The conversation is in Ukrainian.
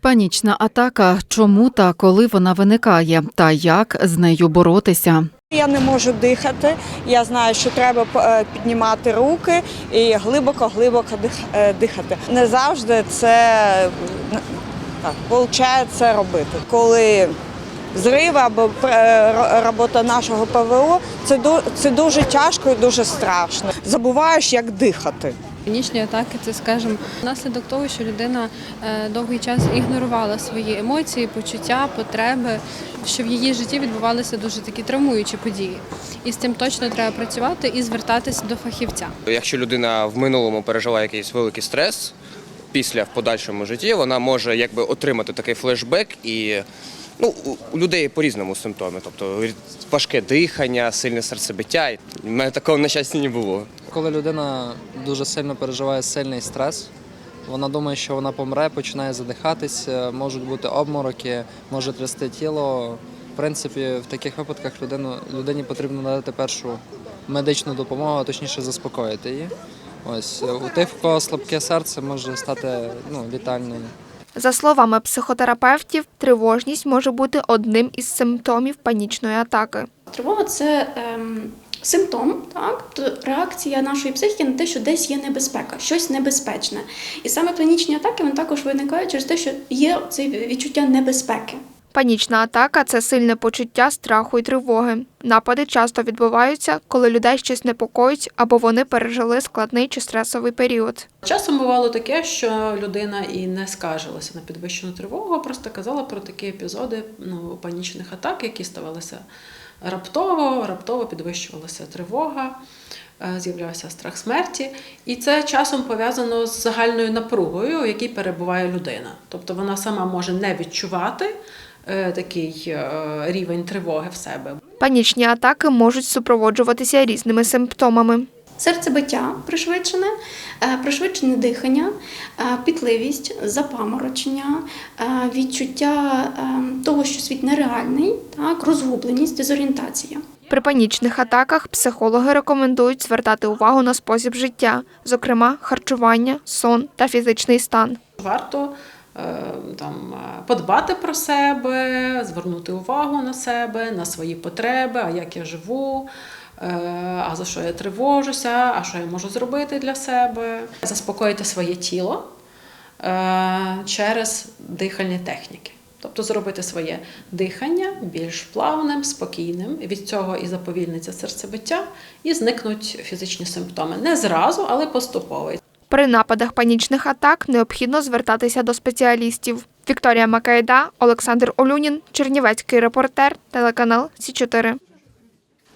Панічна атака. Чому та коли вона виникає, та як з нею боротися? Я не можу дихати. Я знаю, що треба е, піднімати руки і глибоко-глибоко е, дихати. Не завжди це виходить робити. Коли зрив або е, робота нашого ПВО, це дуже тяжко і дуже страшно. Забуваєш, як дихати. Панічні атаки це, скажімо, наслідок того, що людина е, довгий час ігнорувала свої емоції, почуття, потреби, що в її житті відбувалися дуже такі травмуючі події. І з цим точно треба працювати і звертатися до фахівця. Якщо людина в минулому пережила якийсь великий стрес, після в подальшому житті вона може якби отримати такий флешбек і. Ну, у- у людей по-різному симптоми, тобто важке дихання, сильне серцебиття. У мене такого на щастя не було. Коли людина дуже сильно переживає сильний стрес, вона думає, що вона помре, починає задихатись, е, можуть бути обмороки, може трясти тіло. В принципі, в таких випадках людину, людині потрібно надати першу медичну допомогу, а точніше заспокоїти її. Ось е, у тих, в кого слабке серце, може стати ну, літальною. За словами психотерапевтів, тривожність може бути одним із симптомів панічної атаки. Тривога це ем, симптом, так? Тобто реакція нашої психіки на те, що десь є небезпека, щось небезпечне. І саме панічні атаки вони також виникають через те, що є це відчуття небезпеки. Панічна атака це сильне почуття страху і тривоги. Напади часто відбуваються, коли людей щось непокоїть або вони пережили складний чи стресовий період. Часом бувало таке, що людина і не скаржилася на підвищену тривогу, а просто казала про такі епізоди ну, панічних атак, які ставалися раптово, раптово підвищувалася тривога, е, з'являвся страх смерті. І це часом пов'язано з загальною напругою, в якій перебуває людина. Тобто вона сама може не відчувати е, такий е, рівень тривоги в себе. Панічні атаки можуть супроводжуватися різними симптомами. Серцебиття пришвидшене, е, пришвидшене дихання, е, пітливість, запаморочення, е, відчуття е, того, що світ нереальний, так, розгубленість, дезорієнтація. При панічних атаках психологи рекомендують звертати увагу на спосіб життя, зокрема харчування, сон та фізичний стан. Варто е, там е, подбати про себе, звернути увагу на себе, на свої потреби, а як я живу, е, а за що я тривожуся, а що я можу зробити для себе, заспокоїти своє тіло е, через дихальні техніки. Тобто зробити своє дихання більш плавним, спокійним. Від цього і заповільниться серцебиття, і зникнуть фізичні симптоми. Не зразу, але поступово. При нападах панічних атак необхідно звертатися до спеціалістів. Вікторія Макайда, Олександр Олюнін, Чернівецький репортер, телеканал Сі 4